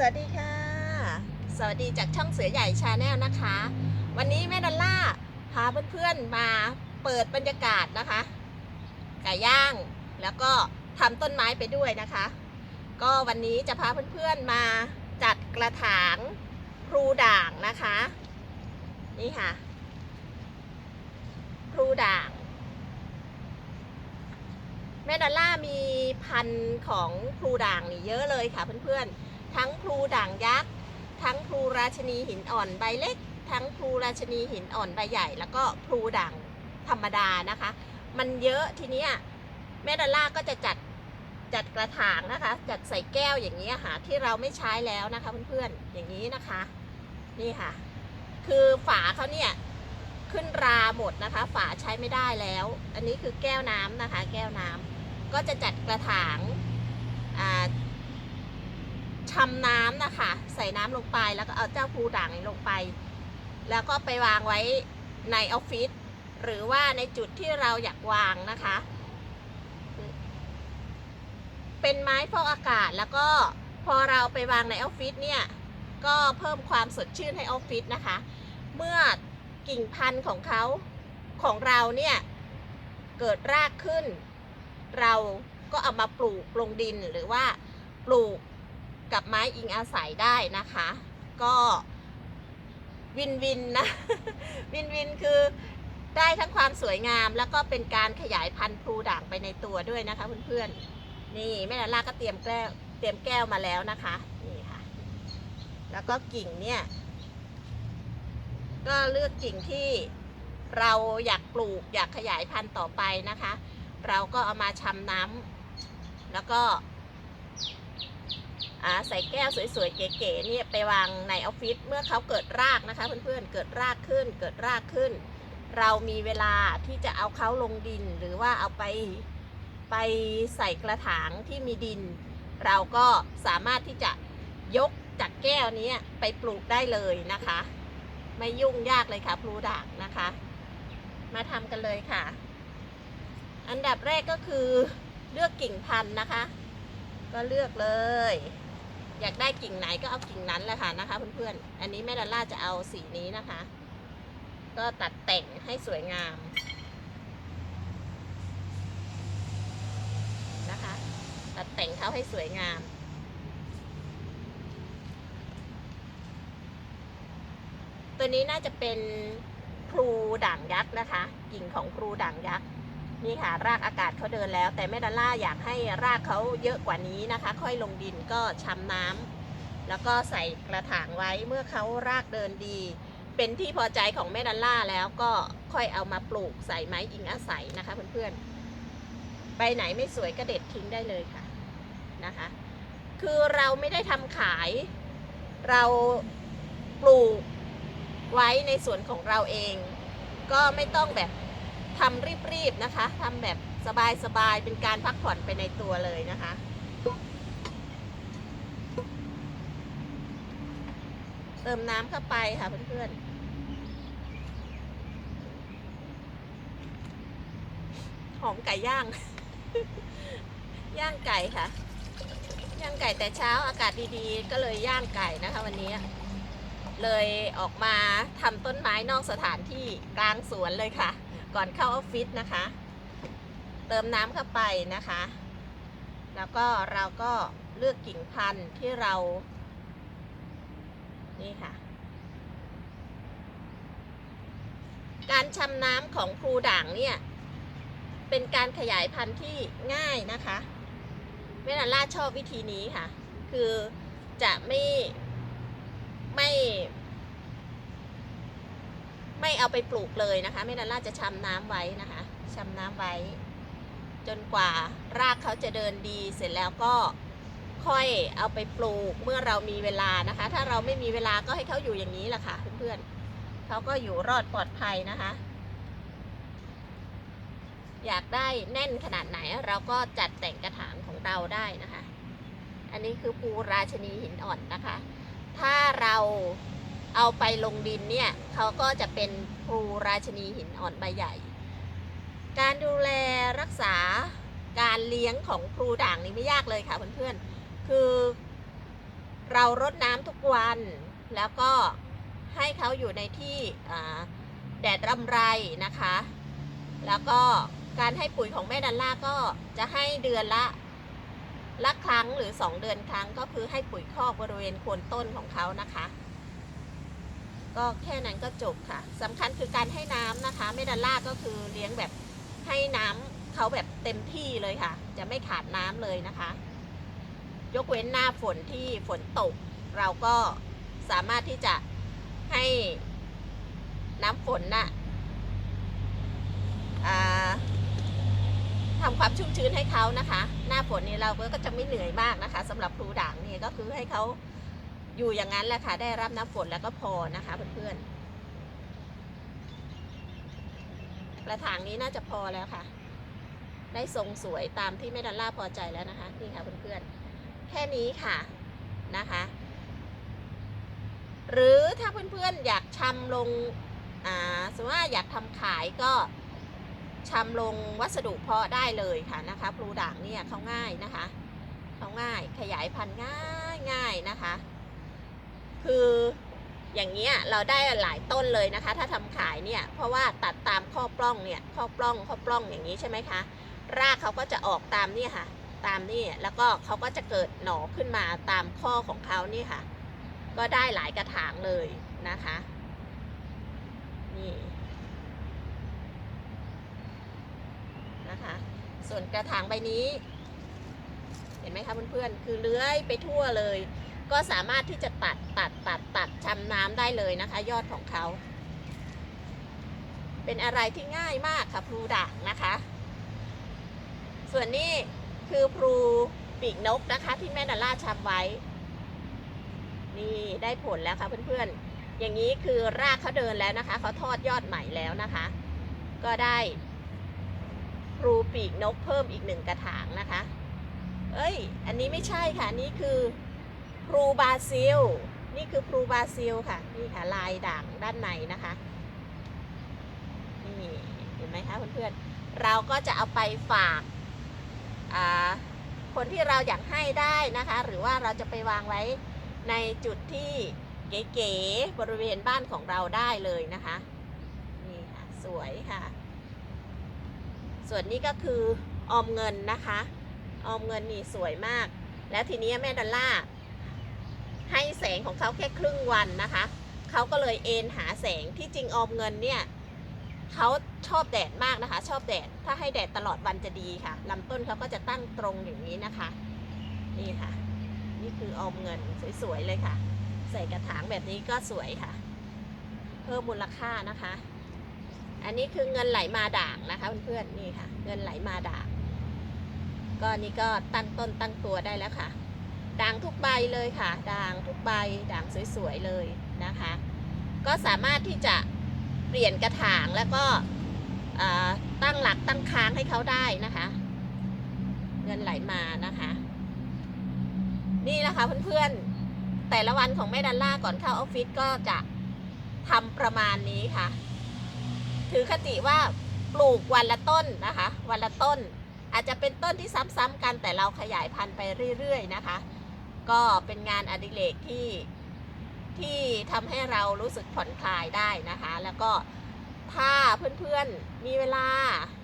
สวัสดีค่ะ สวัสดีจากช่องเสือใหญ่ชาแนลนะคะ วันนี้แม่ดอลล่าพาเพื่อนๆมาเปิดบรรยากาศนะคะไก่ย่าง แล้วก็ทำต้นไม้ไปด้วยนะคะ ก็วันนี้จะพาเพื่อนๆมาจัดกระถางพลูด่างนะคะ นี่ค่ะพลูด่าง แม่ดอลล่ามีพันธุ์ของพลูด่างนี่เยอะเลยค่ะเพื่อนๆ ทั้งพลูด่างยักษ์ ทั้งพลูราชนีหินอ่อนใบเล็ก ทั้งพลูราชนีหินอ่อนใบใหญ่ แล้วก็พลูด่างธรรมดานะคะ มันเยอะทีเนี้ยแม่ดอลล่าก็จะจัดจัดกระถางนะคะ จัดใส่แก้วอย่างนี้ค่ะที่เราไม่ใช้แล้วนะคะเพื่อนๆอย่างนี้นะคะ นี่ค่ะ คือฝาเขาเนี่ยขึ้นราหมดนะคะ ฝาใช้ไม่ได้แล้ว อันนี้คือแก้วน้ำนะคะ แก้วน้ำก็จะจัดกระถางอ่า ชำน้ำนะคะ ใส่น้ำลงไปแล้วก็เอาเจ้าภูด่างลงไป แล้วก็ไปวางไว้ในออฟฟิศหรือว่าในจุดที่เราอยากวางนะคะ เป็นไม้ฟอกอากาศแล้วก็พอเราไปวางในออฟฟิศเนี่ย ก็เพิ่มความสดชื่นให้ออฟฟิศนะคะ เมื่อกิ่งพันธุ์ของเขาของเราเนี่ย เกิดรากขึ้น เราก็เอามาปลูกลงดินหรือว่าปลูก กับไม้อิงอาศัยได้นะคะ ก็วินวินนะ วินวินคือได้ทั้งความสวยงามแล้วก็เป็นการขยายพันธุ์พลูด่างไปในตัวด้วยนะคะเพื่อนๆ นี่แม่ดาล่าก็เตรียมแก้วเตรียมแก้วมาแล้วนะคะนี่ค่ะ แล้วก็กิ่งเนี่ย ก็เลือกกิ่งที่เราอยากปลูกอยากขยายพันธุ์ต่อไปนะคะ เราก็เอามาชำน้ำแล้วก็ ใส่แก้วสวยๆเก๋ๆเนี่ยไปวางในออฟฟิศเมื่อเขาเกิดรากนะคะ เพื่อนๆเกิดรากขึ้นเกิดรากขึ้น เรามีเวลาที่จะเอาเขาลงดินหรือว่าเอาไปไปใส่กระถางที่มีดิน เราก็สามารถที่จะยกจากแก้วนี้ไปปลูกได้เลยนะคะ ไม่ยุ่งยากเลยค่ะพลูด่างนะคะ มาทำกันเลยค่ะ อันดับแรกก็คือเลือกกิ่งพันธุ์นะคะ ก็เลือกเลย อยากได้กิ่งไหนก็เอากิ่งนั้นแหละค่ะนะคะ เพื่อนๆ อันนี้แม่ดอลล่าจะเอาสีนี้นะคะ ก็ตัดแต่งให้สวยงามนะคะ ตัดแต่งเขาให้สวยงามตัวนี้น่าจะเป็นพลูด่างยักษ์นะคะ กิ่งของพลูด่างยักษ์ นี่ค่ะรากอากาศเขาเดินแล้ว แต่แม่ดอลล่าอยากให้รากเขาเยอะกว่านี้นะคะ ค่อยลงดินก็ชำน้ำแล้วก็ใส่กระถางไว้เมื่อเขารากเดินดี เป็นที่พอใจของแม่ดอลล่าแล้วก็ค่อยเอามาปลูกใส่ไม้อิงอาศัยนะคะเพื่อนๆใบไหนไม่สวยก็เด็ดทิ้งได้เลยค่ะนะคะ คือเราไม่ได้ทำขาย เราปลูกไว้ในสวนของเราเอง ก็ไม่ต้องแบบ ทำรีบๆนะคะทำแบบสบายๆเป็นการพักผ่อนไปในตัวเลยนะคะเติมน้ำเข้าไปค่ะเพื่อนๆหอมไก่ย่าง ย่างไก่ค่ะ ย่างไก่แต่เช้าอากาศดีๆ ก็เลยย่างไก่นะคะ วันนี้ เลยออกมาทำต้นไม้นอกสถานที่กลางสวนเลยค่ะ ก่อนเข้าออฟฟิศนะคะ เติมน้ำเข้าไปนะคะ แล้วก็เราก็เลือกกิ่งพันธุ์ที่เรา นี่ค่ะ การชำน้ำของพลูด่างเนี่ย เป็นการขยายพันธุ์ที่ง่ายนะคะเมนาล่าชอบวิธีนี้ค่ะ คือจะไม่ไม่ ไม่เอาไปปลูกเลยนะคะแม่ดาล่าจะชำน้ำไว้นะคะชำน้ำไว้ จนกว่ารากเขาจะเดินดีเสร็จแล้วก็ค่อยเอาไปปลูกเมื่อเรามีเวลานะคะ ถ้าเราไม่มีเวลาก็ให้เขาอยู่อย่างนี้แหละค่ะเพื่อนๆเขาก็อยู่รอดปลอดภัยนะคะ อยากได้แน่นขนาดไหนเราก็จัดแต่งกระถางของเราได้นะคะ อันนี้คือปูราชนีหินอ่อนนะคะ ถ้าเรา เอาไปลงดินเนี่ยเขาก็จะเป็นพลูราชนีหินอ่อนใบใหญ่ การดูแลรักษาการเลี้ยงของพลูด่างนี่ไม่ยากเลยค่ะเพื่อนๆ คือ เรารดน้ำทุกวันแล้วก็ให้เขาอยู่ในที่แดดรำไรนะคะ แล้วก็การให้ปุ๋ยของแม่ดันล่าก็จะให้เดือนละละครั้งหรือ 2 เดือนครั้งก็คือให้ปุ๋ยคอกบริเวณโคนต้นของเขานะคะ ก็แค่นั้นก็จบค่ะสำคัญคือการให้น้ำนะคะแม่ดันล่าก็คือเลี้ยงแบบให้น้ำเขาแบบเต็มที่เลยค่ะ จะไม่ขาดน้ำเลยนะคะ ยกเว้นหน้าฝนที่ฝนตก เราก็สามารถที่จะให้น้ำฝนน่ะอ่าทำความชุ่มชื้นให้เขานะคะ หน้าฝนนี้เราก็จะไม่เหนื่อยมากนะคะสำหรับพลูด่างนี่ก็คือให้เขา อยู่อย่างนั้นแหละค่ะ ได้รับน้ำฝนแล้วก็พอนะคะเพื่อนๆ กระถางนี้น่าจะพอแล้วค่ะ ได้ทรงสวยตามที่แม่ดัลล่าพอใจแล้วนะคะนี่ค่ะเพื่อนๆ แค่นี้ค่ะนะคะ หรือถ้าเพื่อนๆอยากชำลงอ่าสมมติว่าอยากทำขายก็ชำลงวัสดุเพาะได้เลยค่ะนะคะพลูด่างเนี่ยเขาง่ายนะคะเขาง่ายขยายพันธุ์ง่ายง่ายนะคะ คืออย่างเงี้ยเราได้หลายต้นเลยนะคะ ถ้าทำขายเนี่ยเพราะว่าตัดตามข้อปล้องเนี่ยข้อปล้องข้อปล้องอย่างนี้ใช่ไหมคะ รากเขาก็จะออกตามนี่ค่ะ ตามนี่แล้วก็เขาก็จะเกิดหน่อขึ้นมาตามข้อของเขานี่ค่ะ ก็ได้หลายกระถางเลยนะคะนี่นะคะ ส่วนกระถางใบนี้ เห็นไหมคะเพื่อนๆคือเลื้อยไปทั่วเลย ก็สามารถที่จะตัดตัดตัดตัดชำน้ำได้เลยนะคะ ยอดของเขา เป็นอะไรที่ง่ายมากค่ะพลูด่างนะคะ ส่วนนี้คือพลูปีกนกนะคะ ที่แม่ดาล่าชำไว้ นี่ได้ผลแล้วค่ะเพื่อนๆ อย่างนี้คือรากเขาเดินแล้วนะคะเขาทอดยอดใหม่แล้วนะคะ ก็ได้พลูปีกนกเพิ่มอีกหนึ่งกระถางนะคะ เอ้ย อันนี้ไม่ใช่ค่ะ นี่คือ พลูบาซิล นี่คือพลูบาซิลค่ะ นี่ค่ะลายด่างด้านในนะคะ นี่เห็นไหมคะเพื่อนๆ เราก็จะเอาไปฝากคนที่เราอยากให้ได้นะคะ หรือว่าเราจะไปวางไว้ในจุดที่เก๋ๆบริเวณบ้านของเราได้เลยนะคะ นี่ค่ะ สวยค่ะ ส่วนนี้ก็คือออมเงินนะคะ ออมเงินนี่สวยมาก แล้วทีนี้แม่ดอลล่า ให้แสงของเขาแค่ครึ่งวันนะคะ เขาก็เลยเอนหาแสงที่จริงออมเงินเนี่ยเขาชอบแดดมากนะคะ ชอบแดด ถ้าให้แดดตลอดวันจะดีค่ะลำต้นเขาก็จะตั้งตรงอย่างนี้นะคะ นี่ค่ะ นี่คือออมเงินสวยๆเลยค่ะ ใส่กระถางแบบนี้ก็สวยค่ะ เพิ่มมูลค่านะคะ อันนี้คือเงินไหลมาด่างนะคะเพื่อนๆนี่ค่ะ เงินไหลมาด่างก็นี่ก็ตั้งต้นตั้งตัวได้แล้วค่ะ ด่างทุกใบเลยค่ะ ด่างทุกใบ ด่างสวยๆเลยนะคะ ก็สามารถที่จะเปลี่ยนกระถางแล้วก็ตั้งหลักตั้งค้างให้เขาได้นะคะ เงินไหลมานะคะ นี่นะคะเพื่อนๆ แต่ละวันของแม่ดัลล่าก่อนเข้าออฟฟิศก็จะทำประมาณนี้ค่ะ ถือคติว่าปลูกวันละต้นนะคะ วันละต้นอาจจะเป็นต้นที่ซ้ำๆกันแต่เราขยายพันธุ์ไปเรื่อยๆนะคะ ก็เป็นงานอดิเรกที่ที่ทำให้เรารู้สึกผ่อนคลายได้นะคะ แล้วก็ถ้าเพื่อนๆมีเวลา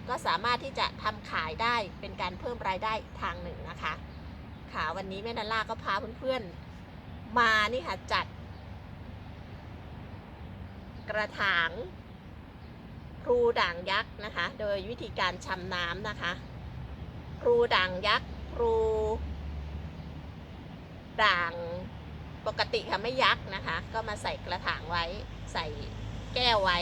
ก็สามารถที่จะทำขายได้เป็นการเพิ่มรายได้ทางหนึ่งนะคะ ค่ะวันนี้แม่นันล่าก็พาเพื่อนๆมานี่ค่ะจัด กระถางครูด่างยักษ์นะคะ โดยวิธีการชำน้ำนะคะ ครูด่างยักษ์ครู ด่างปกติค่ะไม่ยักษ์นะคะ ก็มาใส่กระถางไว้ใส่แก้วไว้